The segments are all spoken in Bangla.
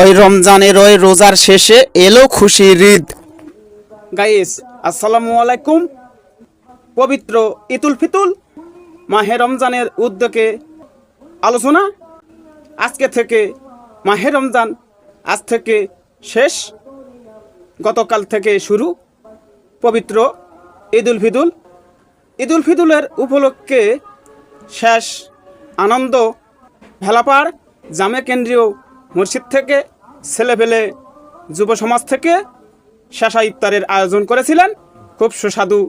ওই রমজানের ওই রোজার শেষে এলো খুশি ঈদ। গাইস আসসালামু আলাইকুম। পবিত্র ইতুল ফিতুল মাহে রমজানের উদ্যোগে আলোচনা। আজকে থেকে মাহে রমজান আজ থেকে শেষ। গতকাল থেকে শুরু পবিত্র ঈদুল ফিদুল। ঈদুল ফিদুলের উপলক্ষে শেষ আনন্দ ভেলাপাড় জামে কেন্দ্রীয় মসজিদ থেকে ছেলেপেলে যুব সমাজ থেকে শেষা ইফতারের আয়োজন করেছিলেন। খুব সুস্বাদু,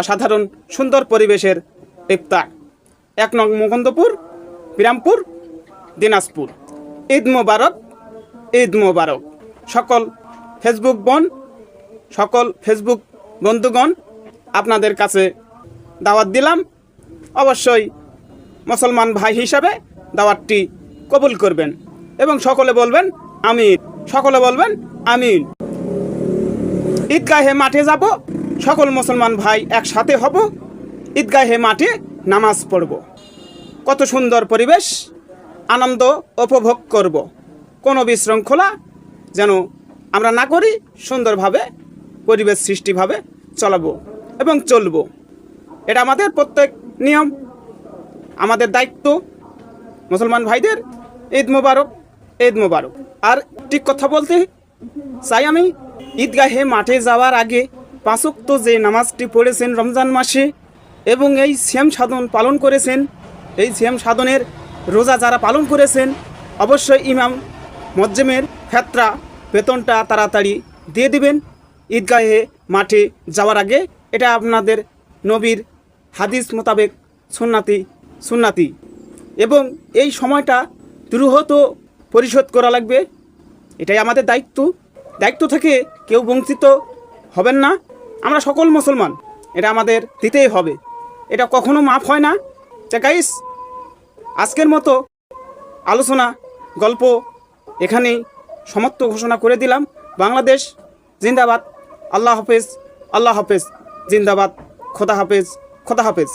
অসাধারণ, সুন্দর পরিবেশের ইফতার। এক নং মুকুন্দপুর, বিরামপুর, দিনাজপুর। ঈদ মোবারক ঈদ মোবারক। সকল ফেসবুক বন, সকল ফেসবুক বন্ধুগণ, আপনাদের কাছে দাওয়াত দিলাম। অবশ্যই মুসলমান ভাই হিসাবে দাওয়াতটি কবুল করবেন। এবং সকলে বলবেন, আমিন। সকলে বলবেন, আমিন। ঈদগাহে মাঠে যাব, সকল মুসলমান ভাই একসাথে হব, ঈদগাহে মাঠে নামাজ পড়ব। কত সুন্দর পরিবেশ, আনন্দ উপভোগ করব। কোনো বিশৃঙ্খলা যেন আমরা না করি, সুন্দরভাবে পরিবেশ সৃষ্টিভাবে চলাবো এবং চলবো। এটা আমাদের প্রত্যেক নিয়ম, আমাদের দায়িত্ব। মুসলমান ভাইদের ঈদ মোবারক। ঈদ মোবারক। আর ঠিক কথা বলতে, চাই আমি ঈদগাহে মাঠে যাওয়ার আগে পাঁচক্ত যে নামাজটি পড়েছেন রমজান মাসে এবং এই শ্যাম সাধন পালন করেছেন, এই শ্যাম সাধনের রোজা যারা পালন করেছেন, অবশ্যই ইমাম মজ্জেমের ফেতরা বেতনটা তাড়াতাড়ি দিয়ে দিবেন। ঈদগাহে মাঠে যাওয়ার আগে এটা আপনাদের নবীর হাদিস মোতাবেক সুন্নাতি সুন্নাতি। এবং এই সময়টা দ্রুহত পরিশোধ করা লাগবে। এটাই আমাদের দায়িত্ব। দায়িত্ব থেকে কেউ বঞ্চিত হবেন না। আমরা সকল মুসলমান। এটা আমাদের দিতেই হবে। এটা কখনো মাফ হয় না। যে গাইস আজকের মতো আলোচনা, গল্প এখানেই সমাপ্ত ঘোষণা করে দিলাম। বাংলাদেশ জিন্দাবাদ। আল্লাহ হাফেজ আল্লাহ হাফেজ। জিন্দাবাদ। খোদা হাফেজ খোদা হাফেজ।